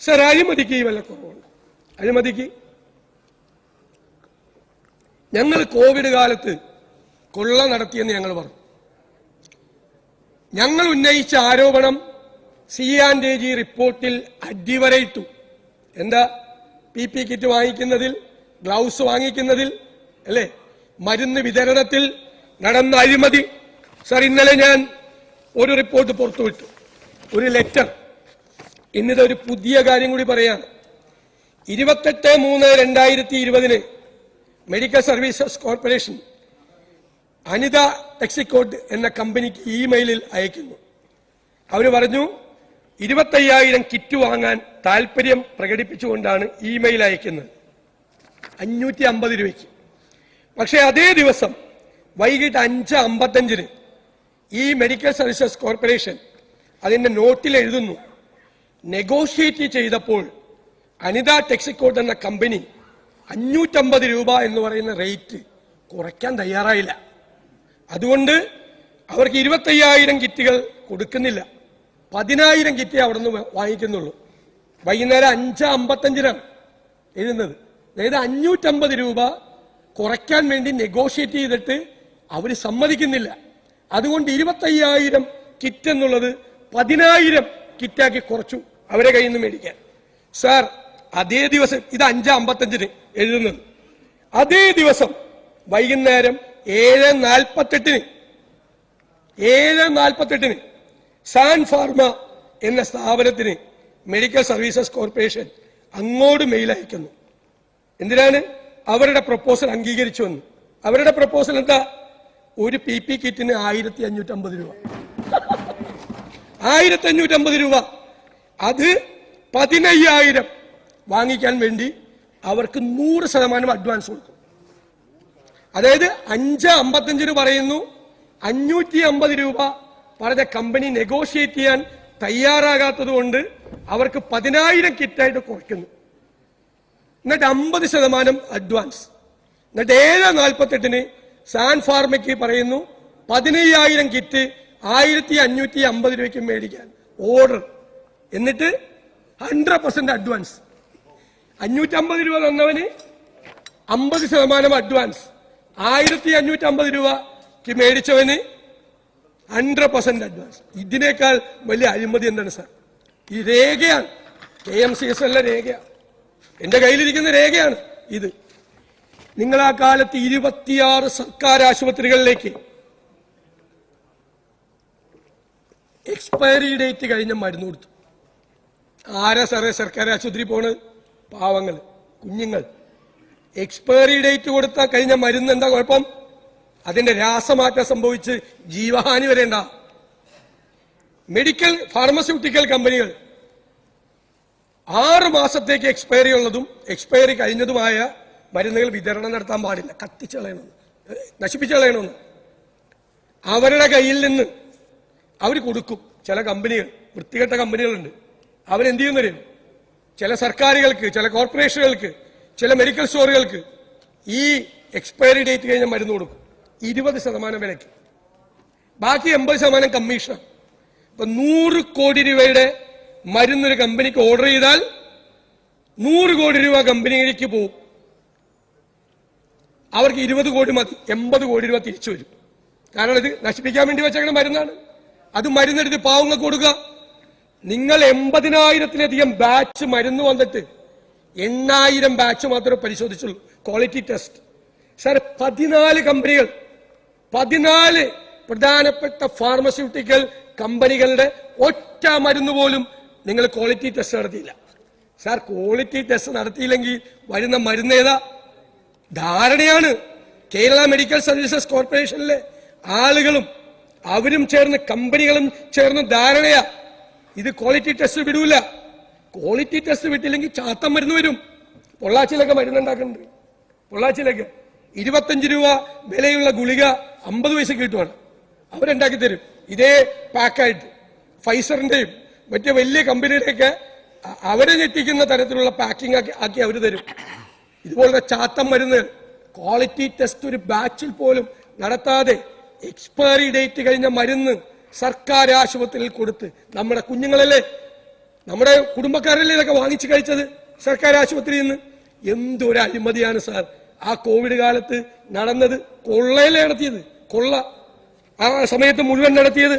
Sir അഴിമതിക്ക് വല്ല കുറവുണ്ട്? അഴിമതിക്ക്? ഞങ്ങൾ കോവിഡ് കാലത്ത് കൊള്ള നടത്തിയെന്ന് ഞങ്ങൾ പറഞ്ഞു. ഞങ്ങൾ ഉന്നയിച്ച ആരോപണം സി ആൻഡ് എ ജി റിപ്പോർട്ടിൽ അടിവരയിട്ടു. എന്താ? പി പി കിറ്റ് വാങ്ങിക്കുന്നതിൽ ഗ്ലൗസ് വാങ്ങിക്കുന്നതിൽ അല്ലേ? മരുന്ന് വിതരണത്തിൽ നടന്ന അഴിമതി. സാർ ഇന്നലെ ഞാൻ ഒരു റിപ്പോർട്ട് പുറത്തുവിട്ടു. ഒരു ലെറ്റർ. ഇന്നിതൊരു പുതിയ കാര്യം കൂടി പറയാം. ഇരുപത്തെട്ട് മൂന്ന് രണ്ടായിരത്തി ഇരുപതിന് medical services corporation Anitha Texcot എന്ന കമ്പനിക്ക് ഇമെയിലിൽ അയക്കുന്നു. അവർ പറഞ്ഞു ഇരുപത്തയ്യായിരം കിറ്റ് വാങ്ങാൻ താല്പര്യം പ്രകടിപ്പിച്ചുകൊണ്ടാണ് ഇമെയിൽ അയക്കുന്നത്. അഞ്ഞൂറ്റി അമ്പത് രൂപയ്ക്ക്. പക്ഷേ അതേ ദിവസം വൈകിട്ട് അഞ്ച് അമ്പത്തഞ്ചിന് ഈ മെഡിക്കൽ സർവീസസ് കോർപ്പറേഷൻ അതിന്റെ നോട്ടിൽ എഴുതുന്നു. നെഗോഷിയേറ്റ് ചെയ്തപ്പോൾ അനിത ടെക്സിക്കോട്ട് എന്ന കമ്പനി അഞ്ഞൂറ്റമ്പത് രൂപ എന്ന് പറയുന്ന റേറ്റ് കുറയ്ക്കാൻ തയ്യാറായില്ല. അതുകൊണ്ട് അവർക്ക് ഇരുപത്തയ്യായിരം കിറ്റുകൾ കൊടുക്കുന്നില്ല. പതിനായിരം കിറ്റേ അവിടെ നിന്ന് വാങ്ങിക്കുന്നുള്ളൂ. വൈകുന്നേരം അഞ്ച് അമ്പത്തഞ്ചിനാണ് എഴുതുന്നത്. അതായത് അഞ്ഞൂറ്റമ്പത് രൂപ കുറയ്ക്കാൻ വേണ്ടി നെഗോഷിയേറ്റ് ചെയ്തിട്ട് അവർ സമ്മതിക്കുന്നില്ല. അതുകൊണ്ട് ഇരുപത്തയ്യായിരം കിറ്റ് എന്നുള്ളത് പതിനായിരം കിറ്റാക്കി കുറച്ചു. അവരെ കയ്യിൽ നിന്ന് മേടിക്കാൻ. സാർ അതേ ദിവസം ഇത് അഞ്ച് അമ്പത്തഞ്ചിന് എഴുതുന്നത്. അതേ ദിവസം വൈകുന്നേരം ഏഴ് നാൽപ്പത്തെട്ടിന് ഏഴ് നാൽപ്പത്തെട്ടിന് സാൻ ഫാർമ എന്ന സ്ഥാപനത്തിന് മെഡിക്കൽ സർവീസസ് കോർപ്പറേഷൻ അങ്ങോട്ട് മെയിൽ അയക്കുന്നു. എന്തിനാണ്? അവരുടെ പ്രപ്പോസൽ അംഗീകരിച്ചു വന്നു അവരുടെ പ്രപ്പോസൽ എന്താ? ഒരു പി പി കിറ്റിന് ആയിരത്തി അഞ്ഞൂറ്റമ്പത് രൂപ. ആയിരത്തി അഞ്ഞൂറ്റമ്പത് രൂപ. അത് പതിനയ്യായിരം വാങ്ങിക്കാൻ വേണ്ടി അവർക്ക് നൂറ് ശതമാനം അഡ്വാൻസ് കൊടുക്കും. അതായത് അഞ്ച് അമ്പത്തഞ്ചിന് പറയുന്നു. അഞ്ഞൂറ്റി അമ്പത് രൂപ പറഞ്ഞ കമ്പനി നെഗോഷിയേറ്റ് ചെയ്യാൻ തയ്യാറാകാത്തത് കൊണ്ട് അവർക്ക് പതിനായിരം കിറ്റായിട്ട് കുറയ്ക്കുന്നു. എന്നിട്ട് അമ്പത് ശതമാനം അഡ്വാൻസ് എന്നിട്ട് ഏഴ് നാൽപ്പത്തെട്ടിന് സാൻ ഫാർമയ്ക്ക് പറയുന്നു പതിനയ്യായിരം കിറ്റ് ആയിരത്തി അഞ്ഞൂറ്റി അമ്പത് രൂപയ്ക്ക് മേടിക്കാൻ. ഓർഡർ എന്നിട്ട് ഹൺഡ്രഡ് പെർസെന്റ് അഡ്വാൻസ് അഞ്ഞൂറ്റി അമ്പത് രൂപ തന്നവന് അമ്പത് ശതമാനം അഡ്വാൻസ് ആയിരത്തി അഞ്ഞൂറ്റി അമ്പത് രൂപക്ക് മേടിച്ചവന് ഹൺഡ്രഡ് പെർസെന്റ് അഡ്വാൻസ് ഇതിനേക്കാൾ വലിയ അഴിമതി എന്താണ് സാർ? ഈ രേഖയാണ്. കെ എം സി എസ് എല്ല രേഖയാണ്. എന്റെ കയ്യിലിരിക്കുന്ന രേഖയാണ് ഇത്. നിങ്ങൾ ആ കാലത്ത് ഇരുപത്തിയാറ് സർക്കാർ ആശുപത്രികളിലേക്ക് എക്സ്പയറി ഡേറ്റ് കഴിഞ്ഞ മരുന്ന് കൊടുത്തു. ആരാ സാറേ സർക്കാർ ആശുപത്രി പോണ്? പാവങ്ങൾ കുഞ്ഞുങ്ങൾ. എക്സ്പയറി ഡേറ്റ് കൊടുത്ത കഴിഞ്ഞ മരുന്ന് എന്താ കുഴപ്പം? അതിന്റെ രാസമാറ്റം സംഭവിച്ച് ജീവഹാനി വരേണ്ട. മെഡിക്കൽ ഫാർമസ്യൂട്ടിക്കൽ കമ്പനികൾ ആറ് മാസത്തേക്ക് എക്സ്പയറി ഉള്ളതും എക്സ്പയറി കഴിഞ്ഞതുമായ മരുന്നുകൾ വിതരണം നടത്താൻ പാടില്ല. കത്തിച്ചളയണമെന്ന് കളയണമെന്ന്. അവരുടെ കയ്യിൽ നിന്ന് അവർ കൊടുക്കും. ചില കമ്പനികൾ വൃത്തികെട്ട കമ്പനികളുണ്ട് അവരെന്ത് ചെയ്യുന്നവരും ചില സർക്കാരുകൾക്ക് ചില കോർപ്പറേഷനുകൾക്ക് ചില മെഡിക്കൽ സ്റ്റോറുകൾക്ക് ഈ എക്സ്പയറി ഡേറ്റ് കഴിഞ്ഞ മരുന്ന് കൊടുക്കും. ഇരുപത് ശതമാനം വിലയ്ക്ക്. ബാക്കി എൺപത് ശതമാനം കമ്മീഷൻ ഇപ്പൊ നൂറ് കോടി രൂപയുടെ മരുന്നൊരു കമ്പനിക്ക് ഓർഡർ ചെയ്താൽ നൂറ് കോടി രൂപ കമ്പനിയിലേക്ക് പോകും അവർക്ക് ഇരുപത് കോടി മതി എൺപത് കോടി രൂപ തിരിച്ചു വരും. കാരണം ഇത് നശിപ്പിക്കാൻ വേണ്ടി വെച്ചേക്കുന്ന മരുന്നാണ്. അത് മരുന്നെടുത്ത് പാവങ്ങൾക്ക് കൊടുക്കുക. നിങ്ങൾ എൺപതിനായിരത്തിലധികം ബാച്ച് മരുന്ന് വന്നിട്ട് എണ്ണായിരം ബാച്ച് മാത്രമേ പരിശോധിച്ചുള്ളൂ. ക്വാളിറ്റി ടെസ്റ്റ് സാർ പതിനാല് കമ്പനികൾ പതിനാല് പ്രധാനപ്പെട്ട ഫാർമസ്യൂട്ടിക്കൽ കമ്പനികളുടെ ഒറ്റ മരുന്ന് പോലും നിങ്ങൾ ക്വാളിറ്റി ടെസ്റ്റ് നടത്തിയില്ല. സാർ ക്വാളിറ്റി ടെസ്റ്റ് നടത്തിയില്ലെങ്കിൽ വരുന്ന മരുന്ന് ഏതാ? ധാരണയാണ്. കേരള മെഡിക്കൽ സർവീസസ് കോർപ്പറേഷനിലെ ആളുകളും അവരും ചേർന്ന് കമ്പനികളും ചേർന്ന് ധാരണയാ. ഇത് ക്വാളിറ്റി ടെസ്റ്റ് വിടൂല. ക്വാളിറ്റി ടെസ്റ്റ് വിട്ടില്ലെങ്കിൽ ചാത്തം മരുന്ന് വരും. പൊള്ളാച്ചിയിലൊക്കെ മരുന്നുണ്ടാക്കുന്നുണ്ട്. പൊള്ളാച്ചിയിലൊക്കെ ഇരുപത്തഞ്ച് രൂപ വിലയുള്ള ഗുളിക അമ്പത് പൈസ കിട്ടുവാണ്. അവരുണ്ടാക്കി തരും. ഇതേ പാക്കായിട്ട്. ഫൈസറിന്റെയും മറ്റു വലിയ കമ്പനിയുടെയൊക്കെ അവരെ ഞെട്ടിക്കുന്ന തരത്തിലുള്ള പാക്കിംഗ് ആക്കി ആക്കി അവർ തരും. ഇതുപോലത്തെ ചാത്തം മരുന്ന് ക്വാളിറ്റി ടെസ്റ്റ് ഒരു ബാച്ചിൽ പോലും നടത്താതെ എക്സ്പയറി ഡേറ്റ് കഴിഞ്ഞ മരുന്ന് സർക്കാർ ആശുപത്രിയിൽ കൊടുത്ത് നമ്മുടെ കുഞ്ഞുങ്ങളല്ലേ നമ്മുടെ കുടുംബക്കാരല്ലേ ഇതൊക്കെ വാങ്ങിച്ചു കഴിച്ചത് സർക്കാർ ആശുപത്രിയിൽ നിന്ന്? എന്തൊരു അഴിമതിയാണ് സാർ. ആ കോവിഡ് കാലത്ത് നടന്നത് കൊള്ളയിലെ നടത്തിയത്? കൊള്ള. ആ സമയത്ത് മുഴുവൻ നടത്തിയത്.